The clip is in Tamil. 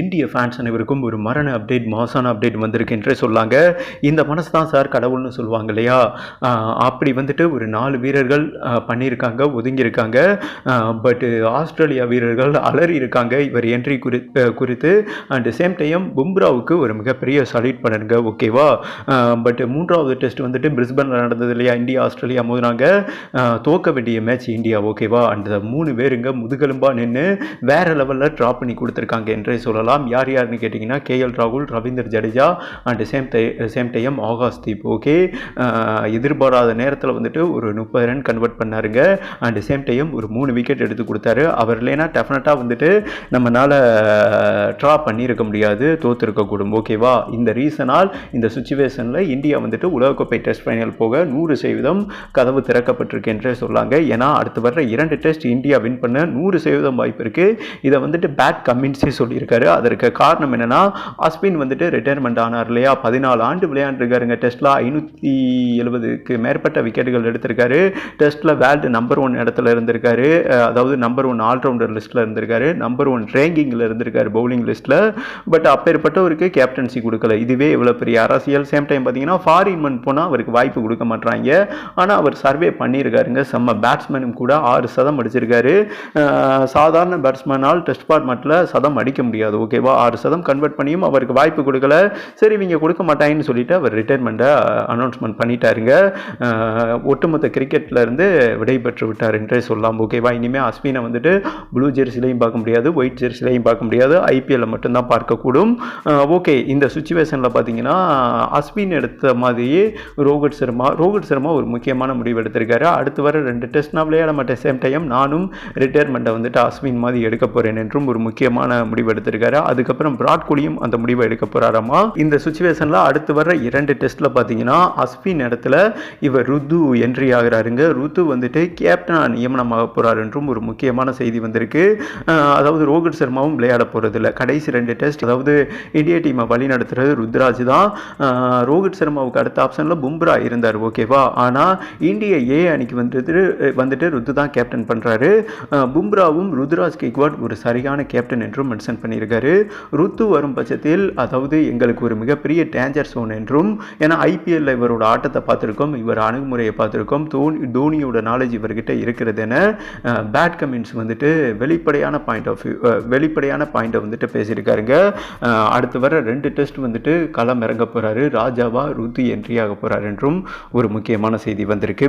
இந்திய ஃபேன்ஸ் அனைவருக்கும் ஒரு மரண அப்டேட் மாசான அப்டேட் வந்திருக்கு என்றே சொல்லாங்க. இந்த மனசு தான் சார் கடவுள்னு சொல்லுவாங்க இல்லையா? அப்படி வந்துட்டு ஒரு நாலு வீரர்கள் பண்ணியிருக்காங்க ஒதுங்கியிருக்காங்க. பட்டு ஆஸ்திரேலியா வீரர்கள் அலறி இருக்காங்க இவர் என்ட்ரி குறி குறித்து. அண்ட் சேம் டைம் பும்ராவுக்கு ஒரு மிகப்பெரிய சல்யூட் பண்ணுங்க ஓகேவா பட் மூன்றாவது டெஸ்ட் வந்துட்டு பிரிஸ்பனில் நடந்தது இல்லையா? இந்தியா ஆஸ்திரேலியா மோதினாங்க. தோக்க வேண்டிய மேட்ச் இந்தியா ஓகேவா அந்த மூணு பேருங்க முதுகெலும்பாக நின்று வேறு லெவலில் ட்ராப் பண்ணி கொடுத்துருக்காங்க என்றே சொல்லலாம். யார் யாருன்னு கேட்டிங்கன்னா கேஎல் ராகுல் Ravinder Jadeja and same time same time Akash Deep. Okay எதிர்பாராத நேரத்தில் வந்துட்டு ஒரு முப்பது ரன் கன்வெர்ட் பண்ணாருங்க. அண்ட் சேம் டைம் ஒரு மூணு விக்கெட் எடுத்து கொடுத்தாரு. அவர் இல்லைன்னா டெஃபினட்டாக வந்துட்டு நம்மளால் ட்ரா பண்ணியிருக்க முடியாது. தோற்றுருக்கக்கூடும் ஓகேவா இந்த ரீசனால் இந்த சுச்சுவேஷனில் இந்தியா வந்துட்டு உலகக்கோப்பை டெஸ்ட் ஃபைனல் போக நூறு சதவீதம் கதவு திறக்கப்பட்டிருக்கு என்றே சொல்லாங்க. ஏன்னா அடுத்து வர்ற இரண்டு டெஸ்ட் இந்தியா வின் பண்ண நூறு சதவீதம் வாய்ப்பு இருக்குது இதை வந்துட்டு பேட் கம்மின்ஸே சொல்லியிருக்காரு. அதற்கு காரணம் என்னென்னா அஸ்வின் வந்துட்டு ரிட்டையர்மெண்ட் ஆனார் இல்லையா? பதினாலு ஆண்டு விளையாண்டுருக்காருங்க. டெஸ்ட்டில் ஐநூற்றி எழுபதுக்கு மேற்பட்ட விக்கெட்டுகள் எடுத்திருக்காரு. டெஸ்ட்டில் வேர்ல்டு நம்பர் ஒன் இடத்துல இருந்திருக்காரு. அதாவது நம்பர் ஒன் ஆல்ரவுண்டர் லிஸ்ட்டில் இருந்திருக்காரு. நம்பர் ஒன் ரேங்கிங்கில் இருந்திருக்காரு பவுலிங் லிஸ்ட்டில் பட் அப்பேற்பட்டவருக்கு கேப்டன்சி கொடுக்கல. இதுவே இவ்வளோ பெரிய அரசியல். சேம் டைம் பார்த்தீங்கன்னா ஃபாரின் மன் போனால் அவருக்கு வாய்ப்பு கொடுக்க மாட்டாங்க ஆனால் அவர் சர்வே பண்ணியிருக்காருங்க. செம்ம பேட்ஸ்மேனும் கூட ஆறு சதம் அடிச்சிருக்காரு. சாதாரண பேட்ஸ்மேனால் டெஸ்ட் ஃபார்மேட்டில் சதம் அடிக்க முடியாது. ஓகேவா ஆறு சதம் கன்வெர்ட் பண்ணியும் அவருக்கு வாய்ப்பு கொடுக்கல. சரி இவங்க கொடுக்க மாட்டாங்கன்னு சொல்லிட்டு அவர் ரிட்டைர்மெண்ட்டை அனௌன்ஸ்மெண்ட் பண்ணிட்டாருங்க. ஒட்டுமொத்த கிரிக்கெட்லேருந்து விடைபெற்று விட்டார் என்றே சொல்லலாம். ஓகேவா இனிமேல் அஸ்வினை வந்துட்டு ப்ளூ ஜெர்சிலையும் பார்க்க முடியாது ஒயிட் ஜெர்சிலையும் பார்க்க முடியாது. ஐபிஎல்ல மட்டும்தான் பார்க்கக்கூடும். ஓகே இந்த சுச்சுவேஷனில் பார்த்தீங்கன்னா அஸ்வின் எடுத்த மாதிரியே ரோஹித் சர்மா ரோஹித் சர்மா ஒரு முக்கியமான முடிவு எடுத்திருக்காரு. அடுத்து வர ரெண்டு டெஸ்ட் நான் விளையாட மாட்டேன் சேம் டைம் நானும் ரிட்டையர்மெண்ட்டை வந்துட்டு அஸ்வின் மாதிரி எடுக்க போகிறேன் என்றும் ஒரு முக்கியமான முடிவு எடுத்திருக்காரு. அதுக்கப்புறம் விராட் கோலியும் அந்த முடிவை எடுக்க போறாராமா? இந்த சுச்சுவேஷனில் அடுத்து வர இரண்டு டெஸ்ட்டில் பார்த்தீங்கன்னா அஸ்வின் இடத்துல இவர் ருத்து என்ட்ரி ஆகிறாருங்க. ருத்து வந்துட்டு கேப்டனா நியமனமாக போறார் என்றும் ஒரு முக்கியமான செய்தி வந்திருக்கு. அதாவது ரோஹித் சர்மாவும் விளையாட போகிறதில்ல கடைசி ரெண்டு டெஸ்ட் அதாவது இந்திய டீமை வழி நடத்துறது ருத்ராஜ் தான். ரோஹித் சர்மாவுக்கு அடுத்த ஆப்ஷனில் பும்ரா இருந்தார் ஓகேவா ஆனால் இந்திய ஏ அணிக்கு வந்துட்டு வந்துட்டு ருத்து தான் கேப்டன் பண்ணுறாரு பும்ராவும் ருத்ராஜ் கெக்வாட் ஒரு சரியான கேப்டன் என்றும் மென்ஷன் பண்ணியிருக்காரு. ருத்து வரும் பட்சத்தில் அதாவது எங்களுக்கு ஒரு மிகப்பெரிய டேஞ்சர் சோன் என்றும் ஏன்னா ஐபிஎல்ல இவரோட ஆட்டத்தை பார்த்துருக்கோம் இவர் அணுகுமுறையை பார்த்துருக்கோம் தோனி தோனியோட நாலேஜ் இவர்கிட்ட இருக்கிறது என பேட் கமெண்ட்ஸ் வந்துட்டு வெளிப்படையான பாயிண்ட் ஆஃப் வியூ வெளிப்படையான பாயிண்ட்டை வந்துட்டு பேசியிருக்காருங்க. அடுத்து வர ரெண்டு டெஸ்ட் வந்துட்டு களம் இறங்க போகிறாரு ராஜாவா ருத்து என்ட்ரி ஆக போகிறார் என்றும் ஒரு முக்கியமான செய்தி வந்திருக்கு.